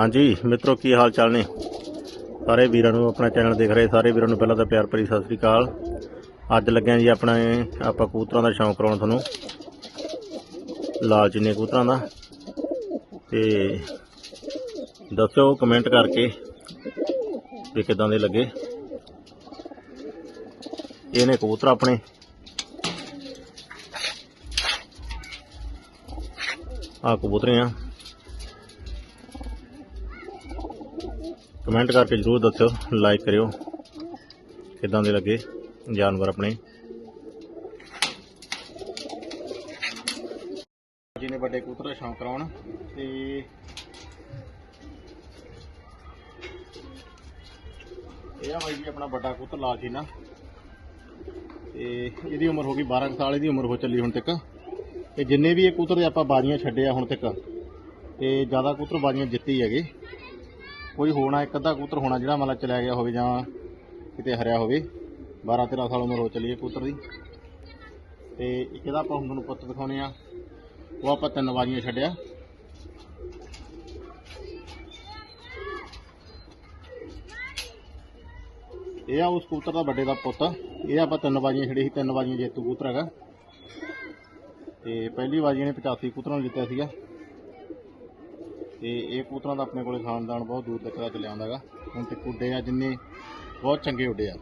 ਹਾਂਜੀ, ਮਿੱਤਰੋ, ਕੀ ਹਾਲ ਚਾਲ ਨੇ? ਸਾਰੇ ਵੀਰਾਂ ਨੂੰ ਆਪਣਾ ਚੈਨਲ ਦੇਖ ਰਹੇ, ਸਾਰੇ ਵੀਰਾਂ ਨੂੰ ਪਹਿਲਾਂ ਤਾਂ ਪਿਆਰ ਭਰੀ ਸਤਿ ਸ੍ਰੀ ਅਕਾਲ। ਅੱਜ ਲੱਗਿਆ ਜੀ ਆਪਣਾ, ਆਪਾਂ ਕਬੂਤਰਾਂ ਦਾ ਸ਼ੌਂਕ ਕਰਾਉਣ ਤੁਹਾਨੂੰ। ਲਾਲ ਚੀਨੇ ਕਬੂਤਰਾਂ ਦਾ। ਤੇ ਦੱਸਿਓ ਕਮੈਂਟ ਕਰਕੇ ਵੀ ਕਿਦਾਂ ਦੇ ਲੱਗੇ। ਇਹ ਨੇ ਕਬੂਤਰ ਆਪਣੇ। ਆ ਕਬੂਤਰੇ ਆ। ਕਮੈਂਟ ਕਰਕੇ ਜਰੂਰ ਦੱਸਿਓ, ਲਾਈਕ ਕਰਿਓ। ਕਿਦਾਂ ਦੇ ਲੱਗੇ ਜਾਨਵਰ ਆਪਣੇ? ਜਿਹਨੇ ਵੱਡੇ ਕਬੂਤਰ ਦਾ ਸ਼ੌਂਕ ਕਰਾਉਣ ਤੇ ਇਹ ਆ ਬਾਈ ਜੀ, ਆਪਣਾ ਵੱਡਾ ਕਬੂਤਰ ਲਾਲਚੀ ਨਾ ਤੇ ਇਹਦੀ ਉਮਰ ਹੋ ਗਈ 12 ਕੁ ਸਾਲ, ਇਹਦੀ ਉਮਰ ਹੋ ਚੱਲੀ ਹੁਣ ਤੱਕ। ਤੇ ਜਿੰਨੇ ਵੀ ਇਹ ਕਬੂਤਰ ਦੇ ਆਪਾਂ ਬਾਜ਼ੀਆਂ ਛੱਡੇ ਆ ਹੁਣ ਤੱਕ, ਤੇ ਜ਼ਿਆਦਾ ਕਬੂਤਰ ਬਾਜ਼ੀਆਂ ਜਿੱਤੀ ਹੈਗੇ। ਕੋਈ ਹੋਣਾ ਇੱਕ ਅੱਧਾ ਕਬੂਤਰ ਹੋਣਾ ਜਿਹੜਾ ਮਤਲਬ ਚਲਿਆ ਗਿਆ ਹੋਵੇ ਜਾਂ ਕਿਤੇ ਹਰਿਆ ਹੋਵੇ। 12 13 ਸਾਲ ਉਮਰ ਹੋ ਚੱਲੀ ਹੈ ਕਬੂਤਰ ਦੀ। ਤੇ ਇੱਕ ਇਹਦਾ ਆਪਾਂ ਹੁਣ ਤੁਹਾਨੂੰ ਪੁੱਤ ਦਿਖਾਉਣੇ ਆ ਉਹ ਆਪਾਂ ਤਿੰਨ ਵਾਰੀਆਂ ਛੱਡਿਆ। ਇਹ ਆ ਉਸ ਕਬੂਤਰ ਦਾ ਵੱਡੇ ਦਾ ਪੁੱਤ। ਇਹ ਆਪਾਂ ਤਿੰਨ ਵਾਰੀਆਂ ਛੱਡੀ ਸੀ, ਤਿੰਨ ਵਾਰੀਆਂ ਜੇਤੂ ਕਬੂਤਰ ਹੈਗਾ। ਤੇ ਪਹਿਲੀ ਵਾਰੀ ਨੇ 85 ਕਬੂਤਰਾਂ ਨੂੰ ਜਿੱਤਿਆ ਸੀਗਾ। ਤੇ ਇਹ ਕਬੂਤਰਾਂ ਦਾ ਆਪਣੇ ਕੋਲੇ ਖਾਨਦਾਨ ਬਹੁਤ ਦੂਰ ਤੱਕ ਦਾ ਚੱਲਿਆ ਆਉਂਦਾ ਹੈਗਾ। ਹੁਣ ਤੇ ਉੱਡੇ ਆ ਜਿੰਨੇ, ਬਹੁਤ ਚੰਗੇ ਉੱਡੇ ਆ।